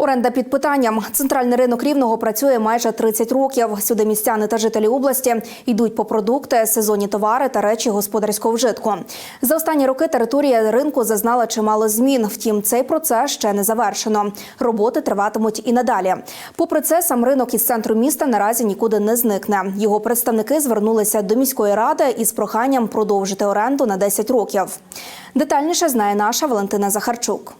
Оренда під питанням. Центральний ринок рівного працює майже 30 років. Сюди містяни та жителі області йдуть по продукти, сезонні товари та речі господарського вжитку. За останні роки територія ринку зазнала чимало змін. Втім, цей процес ще не завершено. Роботи триватимуть і надалі. Попри це, сам ринок із центру міста наразі нікуди не зникне. Його представники звернулися до міської ради із проханням продовжити оренду на 10 років. Детальніше знає наша Валентина Захарчук.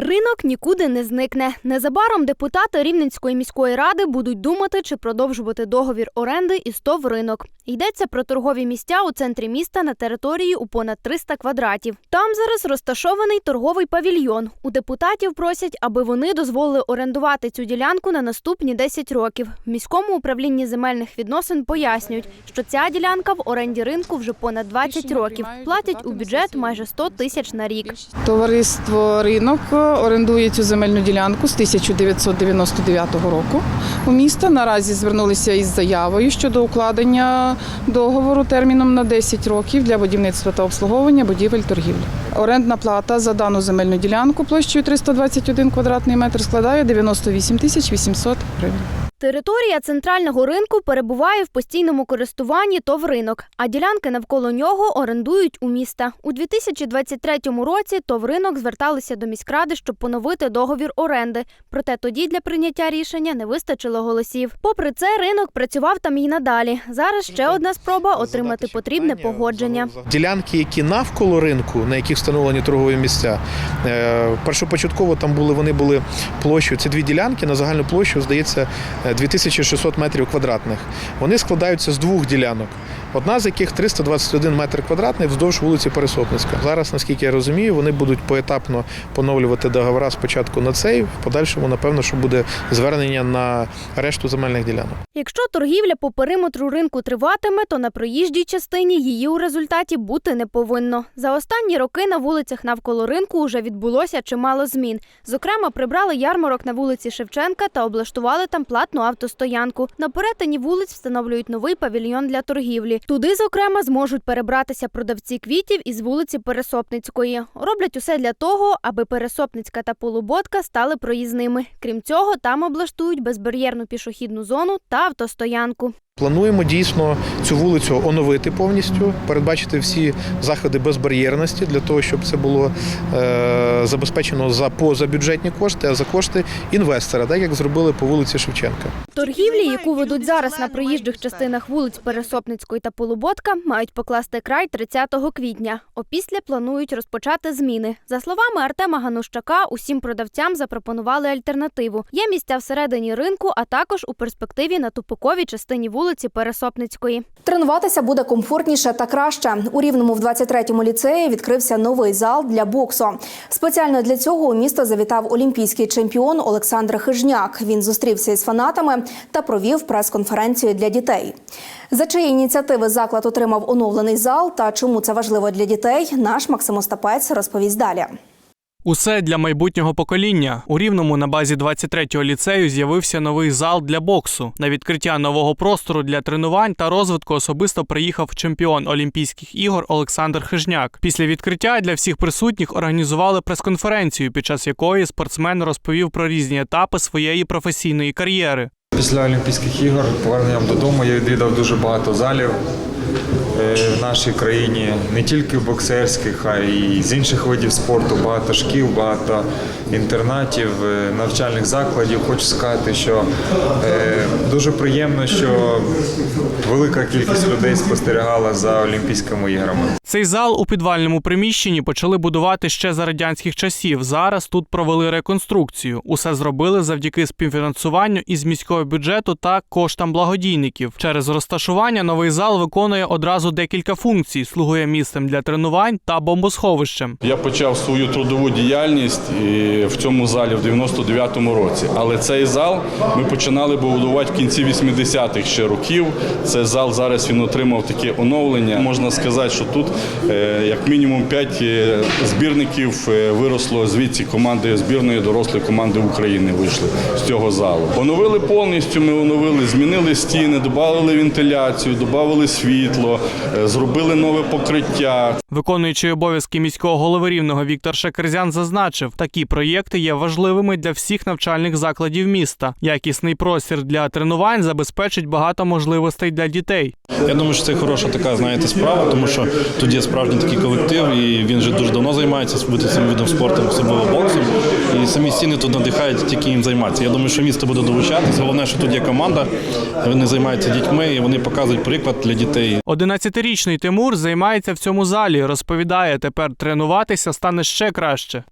Ринок нікуди не зникне. Незабаром депутати Рівненської міської ради будуть думати, чи продовжувати договір оренди із ТОВ ринок. Йдеться про торгові місця у центрі міста на території у понад 300 квадратів. Там зараз розташований торговий павільйон. У депутатів просять, аби вони дозволили орендувати цю ділянку на наступні 10 років. В міському управлінні земельних відносин пояснюють, що ця ділянка в оренді ринку вже понад 20 років. Платять у бюджет майже 100 тисяч на рік. Товариство Ринок орендує цю земельну ділянку з 1999 року. У міста наразі звернулися із заявою щодо укладення договору терміном на 10 років для будівництва та обслуговування будівель торгівлі. Орендна плата за дану земельну ділянку площею 321 квадратний метр складає 98 тисяч 800 гривень. Територія центрального ринку перебуває в постійному користуванні ТОВ ринок, а ділянки навколо нього орендують у міста. У 2023 році ТОВ ринок зверталися до міськради, щоб поновити договір оренди. Проте тоді для прийняття рішення не вистачило голосів. Попри це, ринок працював там і надалі. Зараз ще одна спроба отримати потрібне погодження. Ділянки, які навколо ринку, на яких встановлені торгові місця, е, першопочатково там були вони були площею. Це дві ділянки на загальну площу, здається, 2600 метрів квадратних. Вони складаються з двох ділянок. Одна з яких 321 метр квадратний вздовж вулиці Пересопницька. Зараз, наскільки я розумію, вони будуть поетапно поновлювати договора спочатку на цей, в подальшому, напевно, що буде звернення на решту земельних ділянок. Якщо торгівля по периметру ринку триватиме, то на проїжджій частині її у результаті бути не повинно. За останні роки на вулицях навколо ринку вже відбулося чимало змін. Зокрема, прибрали ярмарок на вулиці Шевченка та облаштували там платну автостоянку. На перетині вулиць встановлюють новий павільйон для торгівлі. Туди, зокрема, зможуть перебратися продавці квітів із вулиці Пересопницької. Роблять усе для того, аби Пересопницька та Полуботка стали проїзними. Крім цього, там облаштують безбар'єрну пішохідну зону та автостоянку. Плануємо дійсно цю вулицю оновити повністю, передбачити всі заходи безбар'єрності для того, щоб це було е, забезпечено за позабюджетні кошти, а за кошти інвестора, так як зробили по вулиці Шевченка. Торгівлі, яку ведуть зараз на проїжджих частинах вулиць Пересопницької та Полуботка, мають покласти край 30 квітня. Опісля планують розпочати зміни. За словами Артема Ганущака, усім продавцям запропонували альтернативу. Є місця всередині ринку, а також у перспективі на тупиковій частині вулиці Пересопницької. Тренуватися буде комфортніше та краще. У Рівному в 23-му ліцеї відкрився новий зал для боксу. Спеціально для цього у місто завітав олімпійський чемпіон Олександр Хижняк. Він зустрівся із фанатами та провів прес-конференцію для дітей. За чиї ініціативи заклад отримав оновлений зал та чому це важливо для дітей, наш Максим Остапець розповість далі. Усе для майбутнього покоління. У Рівному на базі 23-го ліцею з'явився новий зал для боксу. На відкриття нового простору для тренувань та розвитку особисто приїхав чемпіон Олімпійських ігор Олександр Хижняк. Після відкриття для всіх присутніх організували прес-конференцію, під час якої спортсмен розповів про різні етапи своєї професійної кар'єри. Після Олімпійських ігор поверненням додому я відвідав дуже багато залів в нашій країні, не тільки боксерських, а й з інших видів спорту. Багато шкіл, багато інтернатів, е, навчальних закладів. Хочу сказати, що е, дуже приємно, що велика кількість людей спостерігала за Олімпійськими іграми. Цей зал у підвальному приміщенні почали будувати ще за радянських часів. Зараз тут провели реконструкцію. Усе зробили завдяки співфінансуванню із міського бюджету та коштам благодійників. Через розташування новий зал виконує одразу декілька функцій: слугує місцем для тренувань та бомбосховищем. Я почав свою трудову діяльність в цьому залі в 99-му році. Але цей зал ми починали будувати в кінці 80-х ще років. Цей зал зараз він отримав таке оновлення. Можна сказати, що тут е, як мінімум 5 збірників е, виросло звідси команди збірної дорослої команди України вийшли з цього залу. Оновили повністю. Ми оновили, змінили стіни, додали вентиляцію, додали світло, е, зробили нове покриття. Виконуючий обов'язки міського голови рівного Віктор Шекерзян зазначив, такі проєкти є важливими для всіх навчальних закладів міста. Якісний простір для тренувань забезпечить багато можливостей для дітей. Я думаю, що це хороша така, знаєте, справа, тому що тут є справжній такий колектив, і він вже дуже давно займається цим видом спорту, особливо боксом. І самі стіни тут надихають тільки їм займатися. Я думаю, що місто буде долучатися. Головне, що тут є команда, вони займаються дітьми і вони показують приклад для дітей. 11-річний Тимур займається в цьому залі. Розповідає, тепер тренуватися стане ще краще.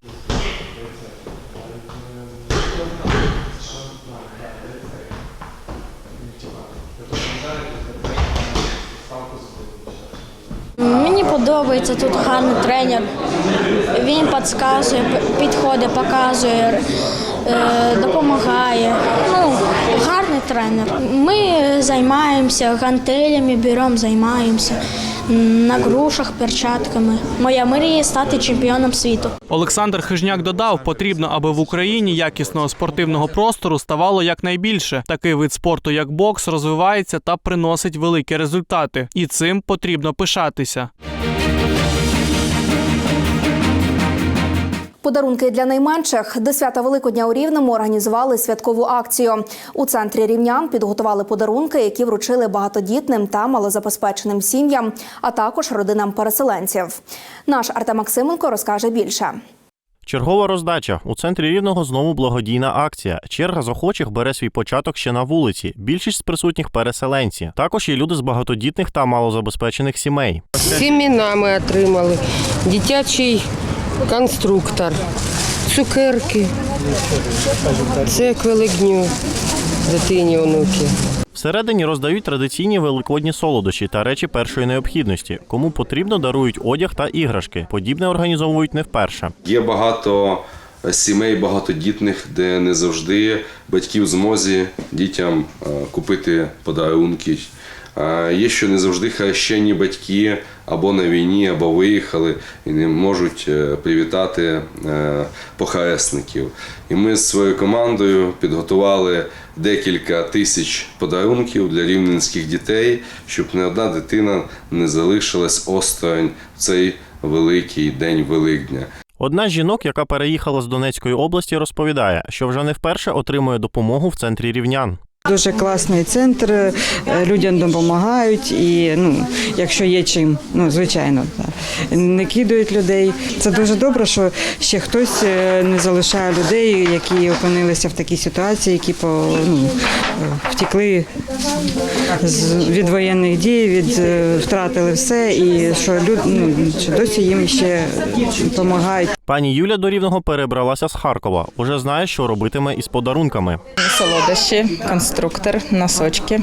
Мені подобається тут гарний тренер. Він підказує, підходить, показує, е, допомагає. Ну, гарний тренер. Ми займаємося гантелями, беремо, займаємося на грушах, перчатками. Моя мрія стати чемпіоном світу. Олександр Хижняк додав, потрібно, аби в Україні якісного спортивного простору ставало якнайбільше. Такий вид спорту, як бокс, розвивається та приносить великі результати. І цим потрібно пишатися. Подарунки для найменших до свята Великодня у Рівному організували святкову акцію. У центрі рівнян підготували подарунки, які вручили багатодітним та малозабезпеченим сім'ям, а також родинам переселенців. Наш Артем Максименко розкаже більше. Чергова роздача у центрі рівного знову благодійна акція. Черга з охочих бере свій початок ще на вулиці. Більшість з присутніх переселенці. Також є люди з багатодітних та малозабезпечених сімей. Сімена ми отримали, дитячий конструктор, цукерки. Це як великдню дитині онуки. Всередині роздають традиційні великодні солодощі та речі першої необхідності. Кому потрібно, дарують одяг та іграшки. Подібне організовують не вперше. Є багато сімей багатодітних, де не завжди батьки в змозі дітям е, купити подарунки. Є, що не завжди хрещені батьки або на війні, або виїхали і не можуть е, привітати е, похресників. І ми з своєю командою підготували декілька тисяч подарунків для рівненських дітей, щоб не одна дитина не залишилась осторонь в цей великий день Великдня. Одна з жінок, яка переїхала з Донецької області, розповідає, що вже не вперше отримує допомогу в центрі рівнян. Дуже класний центр, е, людям допомагають і ну, якщо є чим, ну звичайно, не кидають людей. Це дуже добре, що ще хтось е, не залишає людей, які опинилися в такій ситуації, які по ну, е, втекли з від воєнних дій, від втратили все, і що люд, ну, що досі їм ще допомагають. Пані Юля до рівного перебралася з Харкова. Уже знає, що робитиме із подарунками. Солодощі, конструктор, носочки,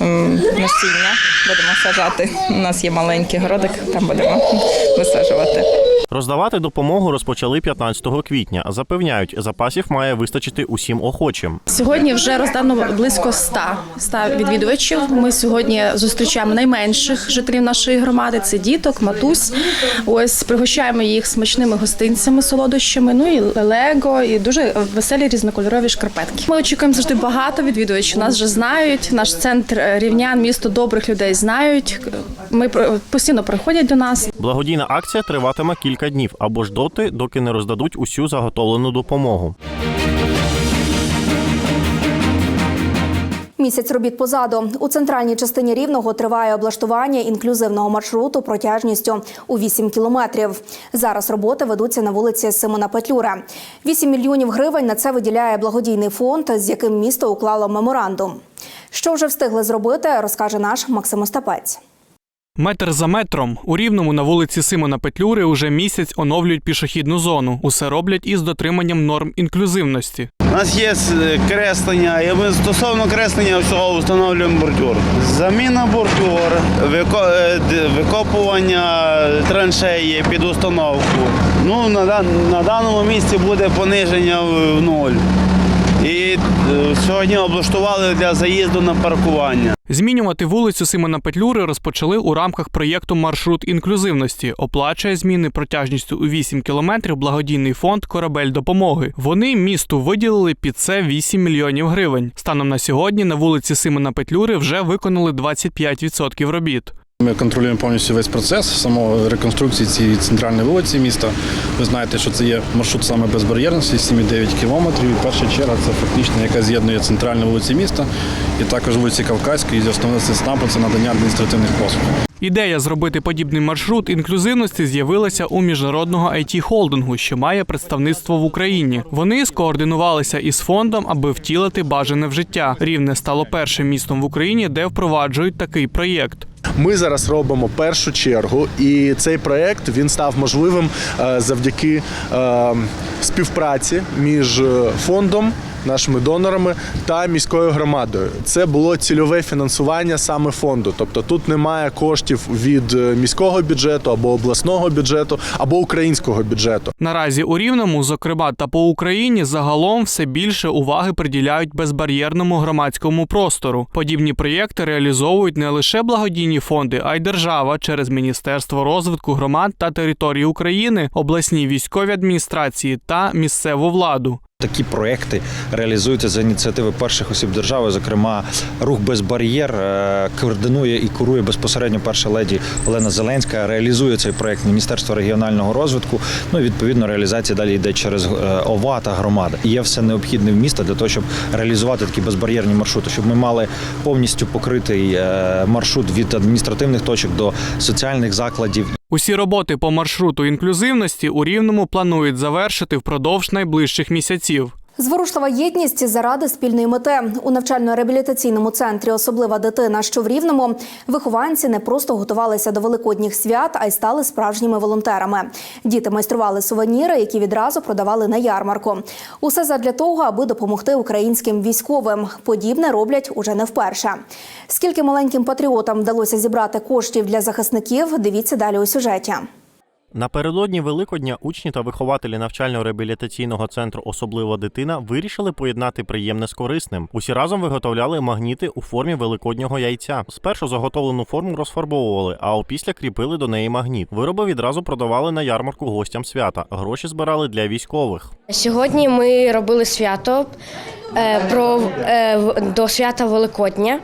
насіння. Будемо сажати. У нас є маленький городик, там будемо висаджувати. Роздавати допомогу розпочали 15 квітня. Запевняють, запасів має вистачити усім охочим. Сьогодні вже роздано близько 100, 100 відвідувачів. Ми сьогодні зустрічаємо найменших жителів нашої громади. Це діток, матусь. Ось пригощаємо їх смачними гостинцями, солодощами. Ну і лего, і дуже веселі різнокольорові шкарпетки. Ми очікуємо завжди багато відвідувачів. Нас вже знають. Наш центр рівнян, місто добрих людей знають. Ми постійно приходять до нас. Благодійна акція триватиме кілька днів або ж доти, доки не роздадуть усю заготовлену допомогу. Місяць робіт позаду у центральній частині рівного триває облаштування інклюзивного маршруту протяжністю у 8 кілометрів. Зараз роботи ведуться на вулиці Симона Петлюра. 8 мільйонів гривень на це виділяє благодійний фонд, з яким місто уклало меморандум. Що вже встигли зробити, розкаже наш Максим Остапець. Метр за метром у рівному на вулиці Симона Петлюри уже місяць оновлюють пішохідну зону. Усе роблять із дотриманням норм інклюзивності. У нас є е, креслення, і ми стосовно креслення всього встановлюємо бордюр. Заміна бордюр, е, викопування траншеї під установку. Ну, на, даному місці буде пониження в нуль. І е, сьогодні облаштували для заїзду на паркування. Змінювати вулицю Симона Петлюри розпочали у рамках проєкту Маршрут інклюзивності. Оплачує зміни протяжністю у 8 кілометрів благодійний фонд Корабель допомоги. Вони місту виділили під це 8 мільйонів гривень. Станом на сьогодні на вулиці Симона Петлюри вже виконали 25% робіт. Ми контролюємо повністю весь процес самого реконструкції цієї центральної вулиці міста. Ви знаєте, що це є маршрут саме безбар'єрності, 7,9 кілометрів. І перша черга це фактично, яка з'єднує центральну вулиці міста і також вулиці Кавказької. І основне це СНАПу це надання адміністративних послуг. Ідея зробити подібний маршрут інклюзивності з'явилася у міжнародного it холдингу що має представництво в Україні. Вони скоординувалися із фондом, аби втілити бажане в життя. Рівне стало першим містом в Україні, де впроваджують такий проєкт. Ми зараз робимо першу чергу, і цей проект він став можливим е, завдяки е, співпраці між е, фондом. Нашими донорами та міською громадою це було цільове фінансування саме фонду. Тобто тут немає коштів від е, міського бюджету або обласного бюджету, або українського бюджету. Наразі у Рівному, зокрема та по Україні, загалом все більше уваги приділяють безбар'єрному громадському простору. Подібні проєкти реалізовують не лише благодійні фонди, а й держава через Міністерство розвитку громад та території України, обласні військові адміністрації та місцеву владу. Такі проекти реалізуються за ініціативи перших осіб держави. Зокрема, рух без бар'єр е, координує і курує безпосередньо перша леді Олена Зеленська. Реалізує цей проект Міністерство регіонального розвитку. Ну і відповідно реалізація далі йде через е, ОВА та громади. Є все необхідне в міста для того, щоб реалізувати такі безбар'єрні маршрути, щоб ми мали повністю покритий е, маршрут від адміністративних точок до соціальних закладів Усі роботи по маршруту інклюзивності у Рівному планують завершити впродовж найближчих місяців. Зворушлива єдність заради спільної мети у навчально-реабілітаційному центрі Особлива дитина, що в Рівному вихованці не просто готувалися до великодніх свят, а й стали справжніми волонтерами. Діти майстрували сувеніри, які відразу продавали на ярмарку. Усе задля того, аби допомогти українським військовим. Подібне роблять уже не вперше. Скільки маленьким патріотам вдалося зібрати коштів для захисників? Дивіться далі у сюжеті. Напередодні Великодня учні та вихователі навчально-реабілітаційного центру Особлива дитина вирішили поєднати приємне з корисним. Усі разом виготовляли магніти у формі великоднього яйця. Спершу заготовлену форму розфарбовували, а опісля кріпили до неї магніт. Вироби відразу продавали на ярмарку гостям свята. Гроші збирали для військових. Сьогодні ми робили свято е, про, е, до свята Великодня.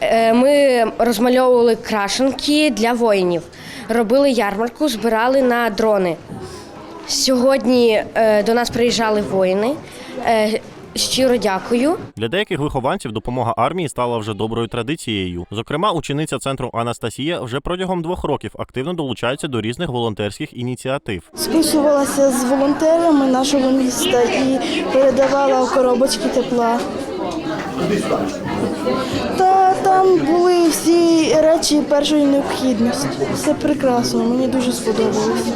Е, Ми розмальовували крашенки для воїнів, робили ярмарку, збирали на дрони. Сьогодні е, до нас приїжджали воїни. Е, Щиро дякую. Для деяких вихованців допомога армії стала вже доброю традицією. Зокрема, учениця центру Анастасія вже протягом двох років активно долучається до різних волонтерських ініціатив. Спілкувалася з волонтерами нашого міста і передавала коробочки тепла. Та там були всі речі першої необхідності. Все прекрасно, мені дуже сподобалось.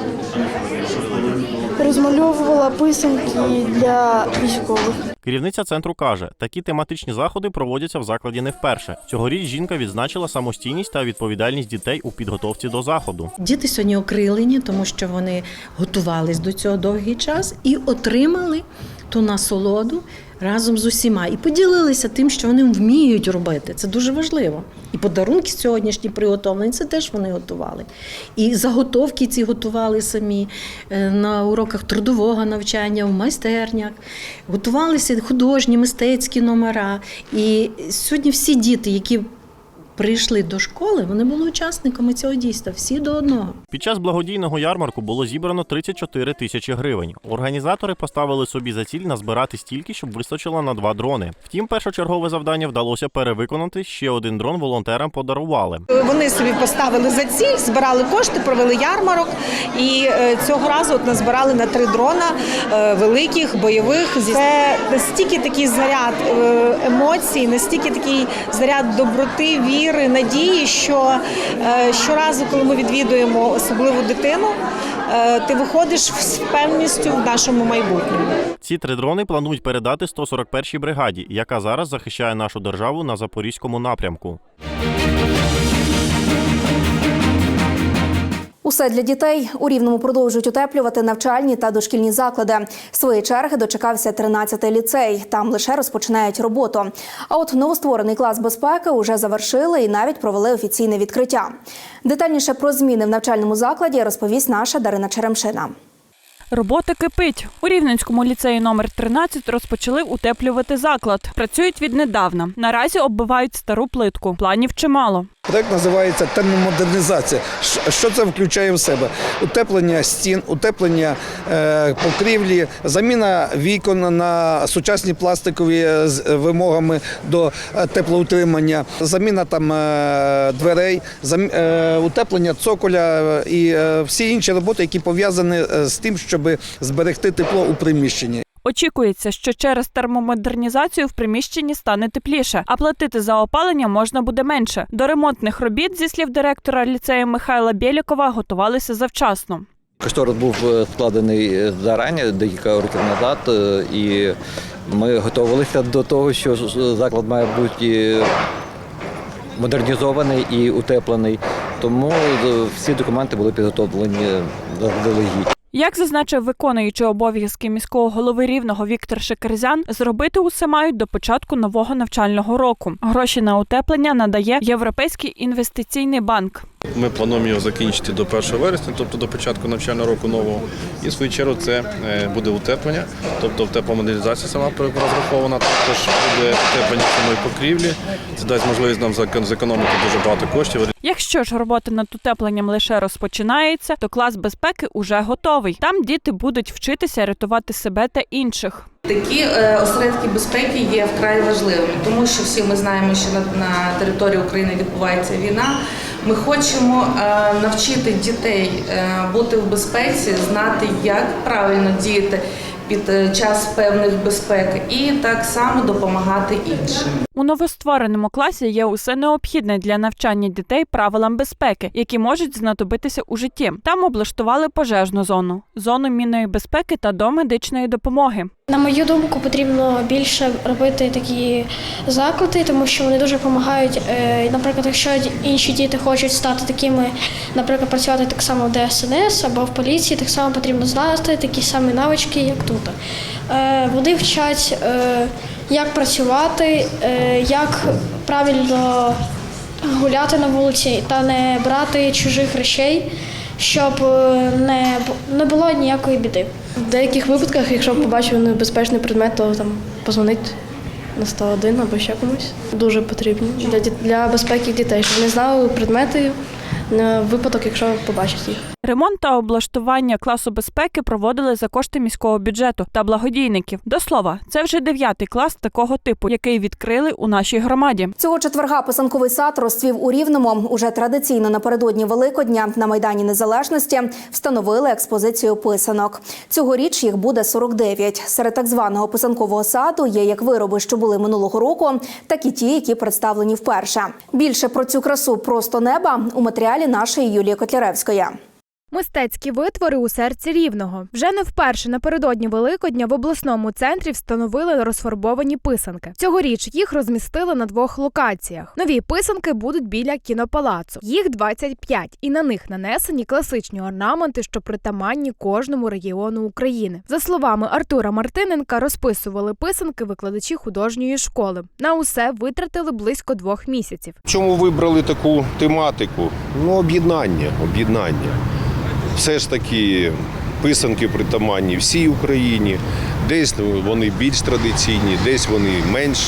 Розмальовувала писанки для військових. Керівниця центру каже, такі тематичні заходи проводяться в закладі не вперше. Цьогоріч жінка відзначила самостійність та відповідальність дітей у підготовці до заходу. Діти сьогодні окрилені, тому що вони готувались до цього довгий час і отримали ту насолоду разом з усіма і поділилися тим, що вони вміють робити. Це дуже важливо. І подарунки сьогоднішні приготовлені, це теж вони готували. І заготовки ці готували самі е, на уроках трудового навчання, в майстернях. Готувалися художні, мистецькі номера. І сьогодні всі діти, які прийшли до школи, вони були учасниками цього дійства, всі до одного. Під час благодійного ярмарку було зібрано 34 тисячі гривень. Організатори поставили собі за ціль назбирати стільки, щоб вистачило на два дрони. Втім, першочергове завдання вдалося перевиконати. Ще один дрон волонтерам подарували. Вони собі поставили за ціль, збирали кошти, провели ярмарок, і е, цього разу от назбирали на три дрона е, великих, бойових. Це настільки такий заряд е, емоцій, настільки такий заряд доброти, віри. Віри, надії, що е, щоразу, коли ми відвідуємо особливу дитину, е, ти виходиш з певністю в нашому майбутньому. Ці три дрони планують передати 141-й бригаді, яка зараз захищає нашу державу на запорізькому напрямку. Усе для дітей у рівному продовжують утеплювати навчальні та дошкільні заклади. Своєї черги дочекався 13-й ліцей. Там лише розпочинають роботу. А от новостворений клас безпеки уже завершили і навіть провели офіційне відкриття. Детальніше про зміни в навчальному закладі розповість наша Дарина Черемшина. Робота кипить. У Рівненському ліцеї номер 13 розпочали утеплювати заклад. Працюють віднедавна. Наразі оббивають стару плитку. Планів чимало. Проект називається термомодернізація. Що- Що це включає в себе? Утеплення стін, утеплення е, покрівлі, заміна вікон на сучасні пластикові е, з вимогами до е, теплоутримання, заміна там е, дверей, е, утеплення цоколя е, і е, всі інші роботи, які пов'язані е, з тим, щоб зберегти тепло у приміщенні. Очікується, що через термомодернізацію в приміщенні стане тепліше, а платити за опалення можна буде менше. До ремонтних робіт, зі слів директора ліцею Михайла Бєлікова, готувалися завчасно. Кошторис був е, складений е, зарані, декілька років назад, е, і ми готувалися до того, що заклад має бути модернізований і утеплений. Тому е, всі документи були підготовлені заздалегідь. Як зазначив виконуючий обов'язки міського голови рівного Віктор Шекерзян, зробити усе мають до початку нового навчального року. Гроші на утеплення надає Європейський інвестиційний банк. Ми плануємо його закінчити до 1 вересня, тобто до початку навчального року нового. І в свою чергу це е, буде утеплення, тобто тепломодернізація сама розрахована, також буде утеплення самої покрівлі. Це дасть можливість нам зекон- зекономити дуже багато коштів. Якщо ж робота над утепленням лише розпочинається, то клас безпеки уже готовий. Там діти будуть вчитися рятувати себе та інших. Такі е, осередки безпеки є вкрай важливими, тому що всі ми знаємо, що на, території України відбувається війна. Ми хочемо е, навчити дітей е, бути в безпеці, знати, як правильно діяти під час певних безпек, і так само допомагати іншим. У новоствореному класі є усе необхідне для навчання дітей правилам безпеки, які можуть знадобитися у житті. Там облаштували пожежну зону, зону мінної безпеки та до медичної допомоги. На мою думку, потрібно більше робити такі заклади, тому що вони дуже допомагають. Е, Наприклад, якщо інші діти хочуть стати такими, наприклад, працювати так само в ДСНС або в поліції, так само потрібно знати такі самі навички, як тут. Е, Вони вчать, е, як працювати, е, як правильно гуляти на вулиці та не брати чужих речей, щоб е, не, не було ніякої біди. В деяких випадках, якщо побачив небезпечний предмет, то там позвонить на 101 або ще комусь. Дуже потрібні для, для безпеки дітей, щоб вони знали предмети на випадок, якщо побачать їх. Ремонт та облаштування класу безпеки проводили за кошти міського бюджету та благодійників. До слова, це вже дев'ятий клас такого типу, який відкрили у нашій громаді. Цього четверга писанковий сад розцвів у Рівному. Уже традиційно напередодні Великодня на Майдані Незалежності встановили експозицію писанок. Цьогоріч їх буде 49. Серед так званого писанкового саду є як вироби, що були минулого року, так і ті, які представлені вперше. Більше про цю красу просто неба у матеріалі нашої Юлії Котляревської. Мистецькі витвори у серці рівного. Вже не вперше напередодні Великодня в обласному центрі встановили розфарбовані писанки. Цьогоріч їх розмістили на двох локаціях. Нові писанки будуть біля кінопалацу. Їх 25, і на них нанесені класичні орнаменти, що притаманні кожному регіону України. За словами Артура Мартиненка, розписували писанки викладачі художньої школи. На усе витратили близько двох місяців. Чому вибрали таку тематику? Ну, об'єднання, об'єднання. Все ж таки писанки притаманні всій Україні. Десь вони більш традиційні, десь вони менш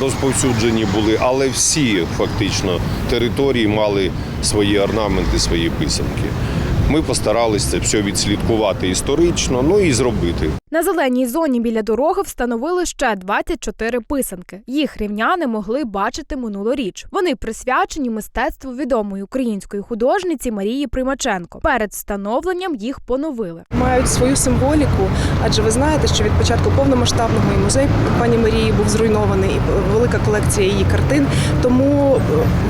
розповсюджені були, але всі фактично території мали свої орнаменти, свої писанки. Ми постаралися це все відслідкувати історично, ну і зробити. На зеленій зоні біля дороги встановили ще 24 писанки. Їх рівняни могли бачити минулоріч. Вони присвячені мистецтву відомої української художниці Марії Примаченко. Перед встановленням їх поновили. мають свою символіку, адже ви знаєте, що від початку повномасштабного і музей пані Марії був зруйнований, і велика колекція її картин. Тому е,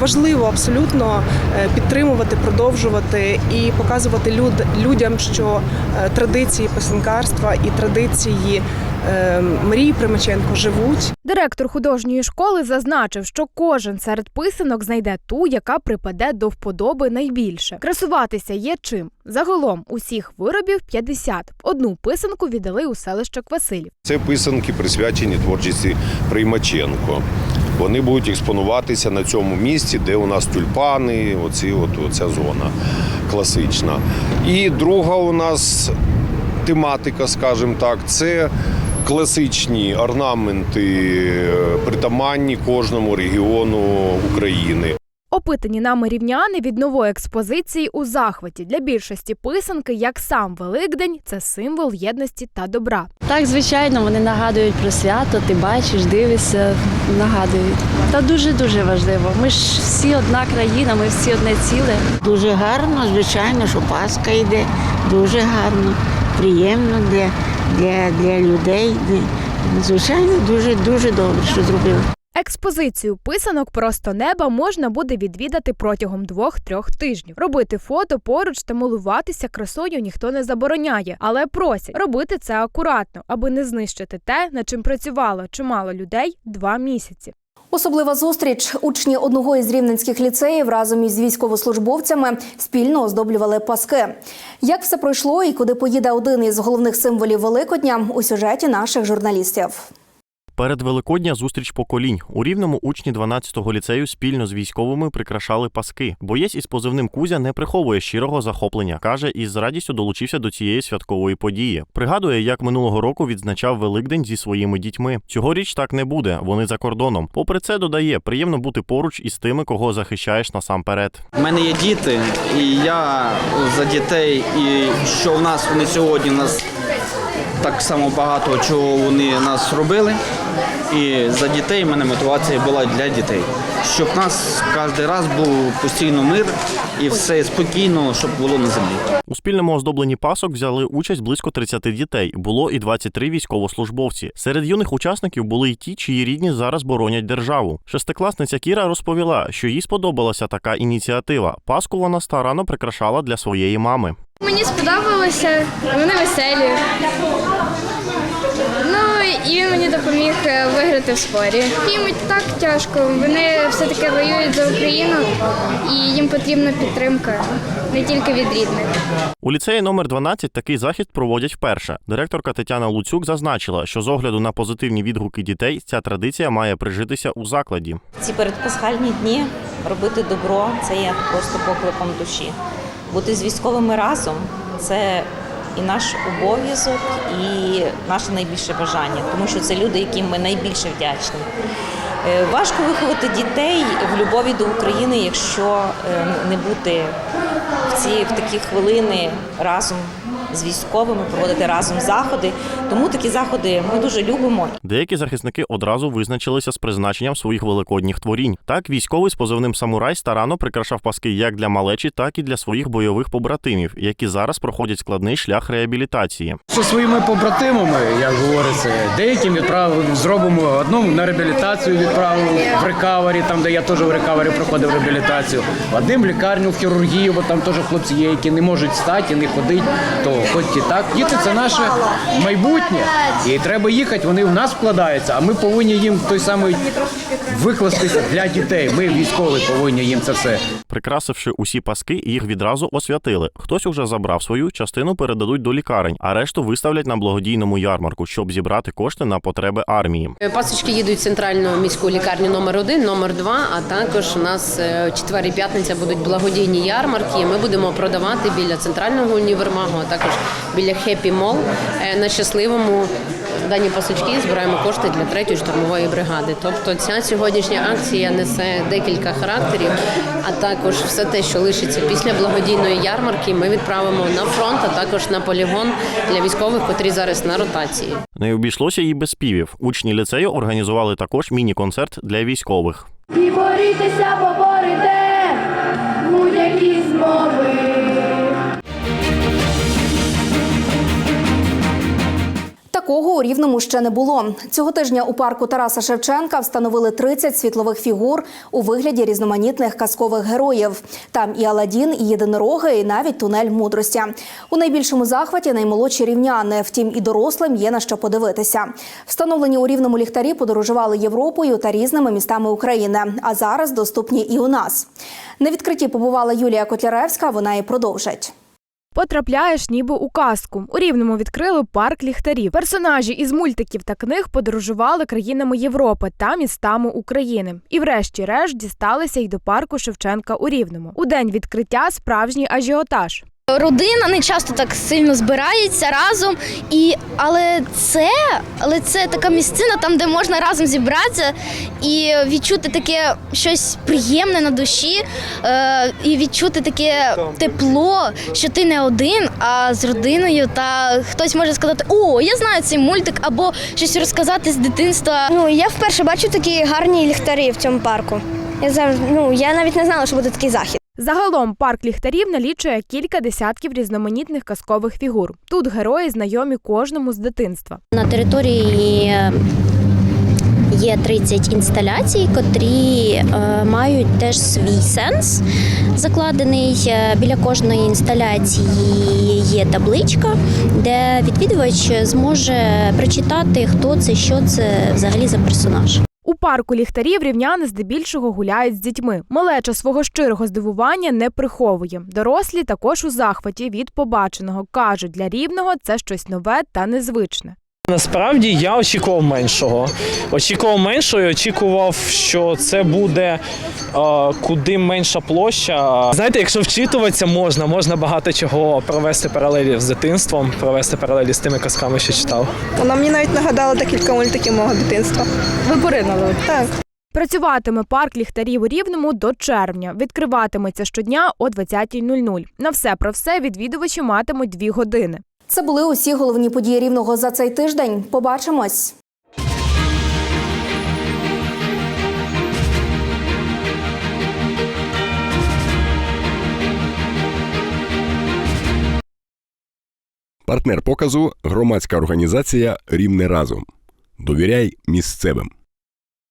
важливо абсолютно е, підтримувати, продовжувати і показувати люд, людям, що е, традиції писанкарства і традиції е, Марії Примаченко живуть. Директор художньої школи зазначив, що кожен серед писанок знайде ту, яка припаде до вподоби найбільше. Красуватися є чим. Загалом усіх виробів 50. Одну писанку віддали у селище Квасилів. Це писанки присвячені творчості Приймаченко. Вони будуть експонуватися на цьому місці, де у нас тюльпани, оці, от, оця зона класична. І друга у нас тематика, скажімо так, це класичні орнаменти, е, притаманні кожному регіону України. Опитані нами рівняни від нової експозиції у захваті. Для більшості писанки, як сам Великдень, це символ єдності та добра. Так, звичайно, вони нагадують про свято, ти бачиш, дивишся, нагадують. Та дуже-дуже важливо. Ми ж всі одна країна, ми всі одне ціле. Дуже гарно, звичайно, що Пасха йде. Дуже гарно, приємно для, для, для людей. Звичайно, дуже дуже добре, що зробили. Експозицію писанок просто неба можна буде відвідати протягом двох-трьох тижнів. Робити фото поруч та милуватися красою ніхто не забороняє, але просять робити це акуратно, аби не знищити те, над чим працювало чимало людей два місяці. Особлива зустріч. Учні одного із рівненських ліцеїв разом із військовослужбовцями спільно оздоблювали паски. Як все пройшло і куди поїде один із головних символів Великодня у сюжеті наших журналістів. Перед Великодня зустріч поколінь. У рівному учні 12-го ліцею спільно з військовими прикрашали паски. Боєць із позивним Кузя не приховує щирого захоплення. каже, і з радістю долучився до цієї святкової події. Пригадує, як минулого року відзначав Великдень зі своїми дітьми. Цьогоріч так не буде. Вони за кордоном. Попри це, додає, приємно бути поруч із тими, кого захищаєш насамперед. У мене є діти, і я за дітей, і що в нас вони сьогодні у нас так само багато чого вони нас робили. І за дітей в мене мотивація була для дітей. Щоб в нас кожен раз був постійно мир і все спокійно, щоб було на землі. У спільному оздобленні пасок взяли участь близько 30 дітей. Було і 23 військовослужбовці. Серед юних учасників були й ті, чиї рідні зараз боронять державу. Шестикласниця Кіра розповіла, що їй сподобалася така ініціатива. Паску вона старано прикрашала для своєї мами. Мені сподобалося, вони веселі. І він мені допоміг е, виграти в спорі. Їм і так тяжко. Вони все-таки воюють за Україну і їм потрібна підтримка не тільки від рідних. У ліцеї номер 12 такий захід проводять вперше. Директорка Тетяна Луцюк зазначила, що з огляду на позитивні відгуки дітей ця традиція має прижитися у закладі. Ці передпасхальні дні робити добро це є просто покликом душі. Бути з військовими разом це і наш обов'язок, і наше найбільше бажання, тому що це люди, яким ми найбільше вдячні. Е, Важко виховати дітей в любові до України, якщо е, не бути в ці в такі хвилини разом з військовими, проводити разом заходи. Тому такі заходи ми дуже любимо. Деякі захисники одразу визначилися з призначенням своїх великодніх творінь. Так, військовий з позивним самурай старанно прикрашав паски як для малечі, так і для своїх бойових побратимів, які зараз проходять складний шлях реабілітації. Зі своїми побратимами, як говориться, деяким відправив, зробимо одному на реабілітацію відправив в рекавері, там де я теж в рекавері проходив реабілітацію. Одним в лікарню в хірургію, бо там теж хлопці є, які не можуть стати, не ходити. То хоч і так. Діти це наше майбутнє. І треба їхати, вони в нас вкладаються, а ми повинні їм той самий викластися для дітей. Ми військові повинні їм це все. Прикрасивши усі паски, їх відразу освятили. Хтось уже забрав свою частину, передадуть до лікарень, а решту виставлять на благодійному ярмарку, щоб зібрати кошти на потреби армії. Пасочки їдуть в центральну міську лікарню номер 1 номер 2 а також у нас е, четвер і п'ятниця будуть благодійні ярмарки. Ми будемо продавати біля центрального універмагу, а також біля Хеппі Мол на щасливому дані пасочки збираємо кошти для третьої штурмової бригади. Тобто ця сьогоднішня акція несе декілька характерів, а також все те, що лишиться після благодійної ярмарки, ми відправимо на фронт, а також на полігон для військових, котрі зараз на ротації. Не обійшлося і без співів. Учні ліцею організували також міні-концерт для військових. І борітеся, поборете будь-які змови. Такого у Рівному ще не було. Цього тижня у парку Тараса Шевченка встановили 30 світлових фігур у вигляді різноманітних казкових героїв. Там і Аладдін, і єдинороги, і навіть тунель мудрості. У найбільшому захваті наймолодші рівняни. Втім, і дорослим є на що подивитися. Встановлені у рівному ліхтарі подорожували Європою та різними містами України. А зараз доступні і у нас. На відкритті побувала Юлія Котляревська. Вона і продовжить. Потрапляєш ніби у казку. У Рівному відкрили парк ліхтарів. Персонажі із мультиків та книг подорожували країнами Європи та містами України. І врешті-решт дісталися й до парку Шевченка у Рівному. У день відкриття справжній ажіотаж. Родина не часто так сильно збирається разом, і але це, але це така місцина, там, де можна разом зібратися і відчути таке щось приємне на душі, е, і відчути таке тепло, що ти не один, а з родиною. Та хтось може сказати, о, я знаю цей мультик, або щось розказати з дитинства. Ну я вперше бачу такі гарні ліхтарі в цьому парку. Я завжди ну я навіть не знала, що буде такий захід. Загалом парк ліхтарів налічує кілька десятків різноманітних казкових фігур. Тут герої знайомі кожному з дитинства. На території е, є 30 інсталяцій, котрі е, мають теж свій сенс закладений. Е, Біля кожної інсталяції є табличка, де відвідувач зможе прочитати, хто це, що це взагалі за персонаж. У парку ліхтарів рівняни здебільшого гуляють з дітьми. Малеча свого щирого здивування не приховує. Дорослі також у захваті від побаченого кажуть, для рівного це щось нове та незвичне. Насправді я очікував меншого. Очікував меншого і очікував, що це буде е, куди менша площа. Знаєте, якщо вчитуватися можна, можна багато чого провести паралелі з дитинством, провести паралелі з тими казками, що читав. Вона мені навіть нагадала декілька мультиків мого дитинства. Ви поринули? Так. Працюватиме парк ліхтарів у Рівному до червня. Відкриватиметься щодня о 20.00. На все про все відвідувачі матимуть дві години. Це були усі головні події рівного за цей тиждень. Побачимось. Партнер показу громадська організація Рівне разом. Довіряй місцевим.